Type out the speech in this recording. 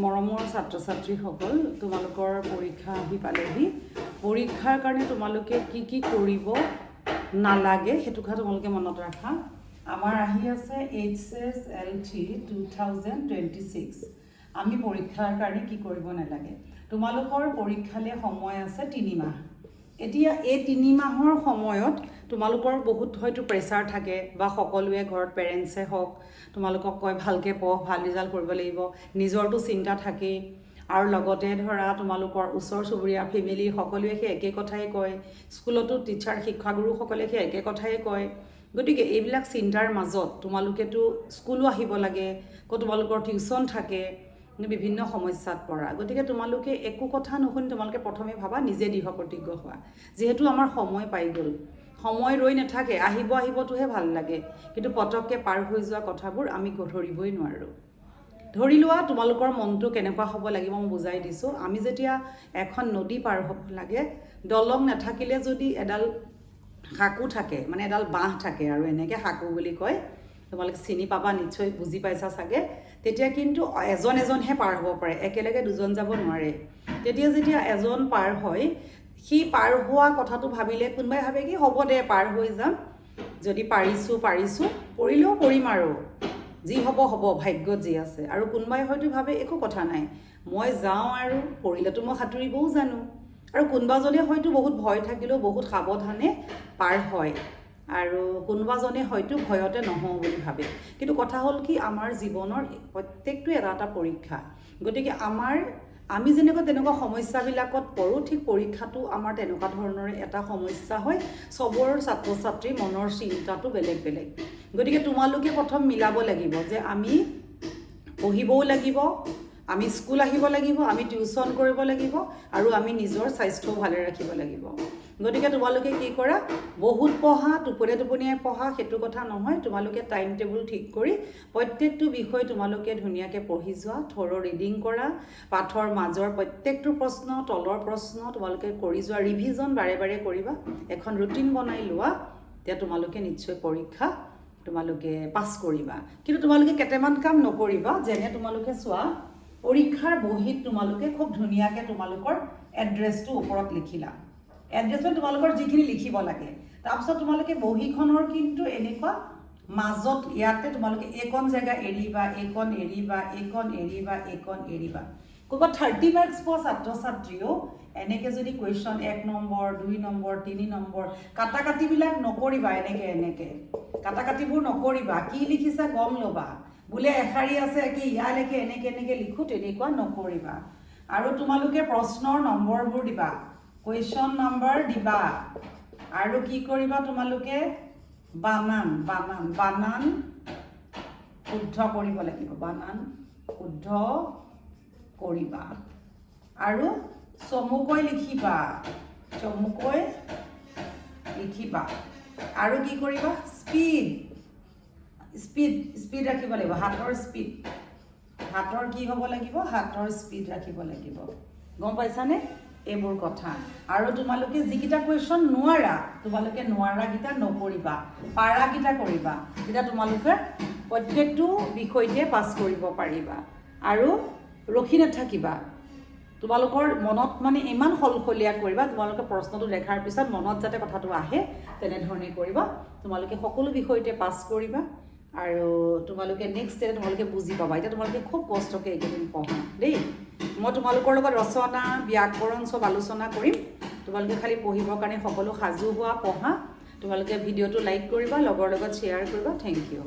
মৰমৰ ছাত্ৰ ছাত্ৰীসকল তোমালোকৰ পৰীক্ষা আহি পালেহি। পৰীক্ষাৰ কাৰণে তোমালোকে কি কি কৰিব নালাগে সেইটো কথা তোমালোকে মনত ৰাখা। আমাৰ আহি আছে H S L three two thousand twenty six. আমি পৰীক্ষাৰ কাৰণে কি কৰিব নালাগে? তোমালোকৰ পৰীক্ষালৈ সময় আছে তিনিমাহ এতিয়া এই তিনি মাহৰ সময়ত তোমালোকৰ বহুত হয়তো প্ৰেছাৰ থাকে বা সকলোৱে ঘৰত পেৰেণ্টছে হওক তোমালোকক কয় ভালকৈ পঢ় ভাল ৰিজাল্ট কৰিব লাগিব নিজৰতো চিন্তা থাকেই। আৰু লগতে ধৰা তোমালোকৰ ওচৰ চুবুৰীয়া ফেমিলি সকলোৱে সেই একে কথাই কয় স্কুলতো টিচাৰ শিক্ষাগুৰুসকলে সেই একে কথাই কয়। গতিকে এইবিলাক চিন্তাৰ মাজত তোমালোকেতো স্কুলো আহিব লাগে আকৌ তোমালোকৰ টিউশ্যন থাকে বিভিন্ন সমস্যাত পৰা। গতিকে তোমালোকে একো কথা নুশুনি তোমালোকে প্ৰথমে ভাবা নিজে দৃঢ় প্ৰতিজ্ঞ হোৱা যিহেতু আমাৰ সময় পাই গ'ল। সময় ৰৈ নাথাকে আহিব আহিবটোহে ভাল লাগে। কিন্তু পটককৈ পাৰ হৈ যোৱা কথাবোৰ আমি ধৰিবই নোৱাৰোঁ। ধৰি লোৱা তোমালোকৰ মনটো কেনেকুৱা হ'ব লাগিব মই বুজাই দিছোঁ। আমি যেতিয়া এখন নদী পাৰ হ'ব লাগে দলং নাথাকিলে যদি এডাল শাকো থাকে মানে এডাল বাঁহ থাকে আৰু এনেকৈ শাকো বুলি কয় তোমালোকে চিনি পাবা নিশ্চয় বুজি পাইছা চাগে। তেতিয়া কিন্তু এজন এজনহে পাৰ হ'ব পাৰে একেলগে দুজন যাব নোৱাৰে। তেতিয়া যেতিয়া এজন পাৰ হয় সি পাৰ হোৱা কথাটো ভাবিলে কোনোবাই ভাবে কি হ'ব দে পাৰ হৈ যাম। যদি পাৰিছোঁ পাৰিছোঁ পৰিলেও পৰিম আৰু। যি হ'ব হ'ব ভাগ্যত যি আছে। আৰু কোনোবাই হয়তো ভাবে একো কথা নাই। মই যাওঁ আৰু পৰিলেতো মই সাঁতুৰিবও জানো। আৰু কোনোবাজনে হয়তো বহুত ভয় থাকিলেও বহুত সাৱধানে পাৰ হয়। আৰু কোনোবাজনে হয়তো ভয়তে নহওঁ বুলি ভাবে। কিন্তু কথা হ'ল কি আমাৰ জীৱনৰ প্ৰত্যেকটো এটা এটা পৰীক্ষা। গতিকে আমাৰ আমি যেনেকুৱা তেনেকুৱা সমস্যাবিলাকত পৰোঁ ঠিক পৰীক্ষাটো আমাৰ তেনেকুৱা ধৰণৰে এটা সমস্যা হয়। চবৰ ছাত্ৰ ছাত্ৰীৰ মনৰ চিন্তাটো বেলেগ বেলেগ। গতিকে তোমালোকে প্ৰথম মিলাব লাগিব যে আমি পঢ়িবও লাগিব আমি স্কুল আহিব লাগিব আমি টিউশ্যন কৰিব লাগিব আৰু আমি নিজৰ স্বাস্থ্যও ভালে ৰাখিব লাগিব। গতিকে তোমালোকে কি কৰা বহুত পঢ়া টোপনিয়াই টোপনিয়াই পঢ়া সেইটো কথা নহয় তোমালোকে টাইম টেবুল ঠিক কৰি প্ৰত্যেকটো বিষয় তোমালোকে ধুনীয়াকৈ পঢ়ি যোৱা থৰ ৰিডিং কৰা পাঠৰ মাজৰ প্ৰত্যেকটো প্ৰশ্ন তলৰ প্ৰশ্ন তোমালোকে কৰি যোৱা ৰিভিজন বাৰে বাৰে কৰিবা এখন ৰুটিন বনাই লোৱা তেতিয়া তোমালোকে নিশ্চয় পৰীক্ষা তোমালোকে পাছ কৰিবা। কিন্তু তোমালোকে কেইটামান কাম নকৰিবা যেনে তোমালোকে চোৱা পৰীক্ষাৰ বহীত তোমালোকে খুব ধুনীয়াকৈ তোমালোকৰ এড্ৰেছটো ওপৰত লিখিলা। এড্ৰেছ মানে তোমালোকৰ যিখিনি লিখিব লাগে। তাৰপিছত তোমালোকে বহীখনৰ কিন্তু এনেকুৱা মাজত ইয়াতে তোমালোকে এইকণ জেগা এৰিবা, এইকণ এৰিবা এইকণ এৰিবা এইকণ এৰিবা। ক'ৰবাত থাৰ্টি মাৰ্কছ পোৱা ছাত্ৰ ছাত্ৰীয়েও এনেকৈ যদি কুৱেশ্যন এক নম্বৰ, দুই নম্বৰ, তিনি নম্বৰ কাটা কাটিবিলাক নকৰিবা এনেকৈ এনেকৈ। কাটা কাটিবোৰ নকৰিবা কি লিখিছা গম ল'বা। বোলে এশাৰী আছে কি ইয়ালৈকে এনেকৈ এনেকৈ লিখোঁ তেনেকুৱা নকৰিবা। আৰু তোমালোকে প্ৰশ্নৰ নম্বৰবোৰ দিবা। কুৱেশ্যন নম্বৰ দিবা। আৰু কি কৰিবা তোমালোকে? বানান বানান বানান শুদ্ধ কৰিব লাগিব। বানান শুদ্ধ কৰিবা। আৰু চমুকৈ লিখিবা। চমুকৈ লিখিবা। আৰু কি কৰিবা? স্পীড। স্পীড স্পীড ৰাখিব লাগিব, হাতৰ স্পীড। হাতৰ কি হ'ব লাগিব? হাতৰ স্পীড ৰাখিব লাগিব। গম পাইছানে? এইবোৰ কথা। আৰু তোমালোকে যিকেইটা কুৱেশ্যন নোৱাৰা, তোমালোকে নোৱাৰাকেইটা নকৰিবা, পাৰাকেইটা কৰিবা, তেতিয়া তোমালোকে প্ৰত্যেকটো বিষয়তে পাছ কৰিব পাৰিবা। আৰু ৰখি নাথাকিবা। তোমালোকৰ মনত মানে ইমান সলসলীয়া কৰিবা তোমালোকে প্ৰশ্নটো দেখাৰ পিছত মনত যাতে কথাটো আহে তেনেধৰণে কৰিবা। তোমালোকে সকলো বিষয়তে পাছ কৰিবা আৰু তোমালোকে নেক্সট ডে তোমালোকে বুজি পাবা। এতিয়া তোমালোকে খুব কষ্টকৈ এইকেইদিন পঢ়া দেই। মই তোমালোকৰ লগত ৰচনা ব্যাকৰণ চব আলোচনা কৰিম। তোমালোকে খালি পঢ়িবৰ কাৰণে সকলো সাজু হোৱা পঢ়া। তোমালোকে ভিডিঅ'টো লাইক কৰিবা লগৰ লগত শ্বেয়াৰ কৰিবা। Thank U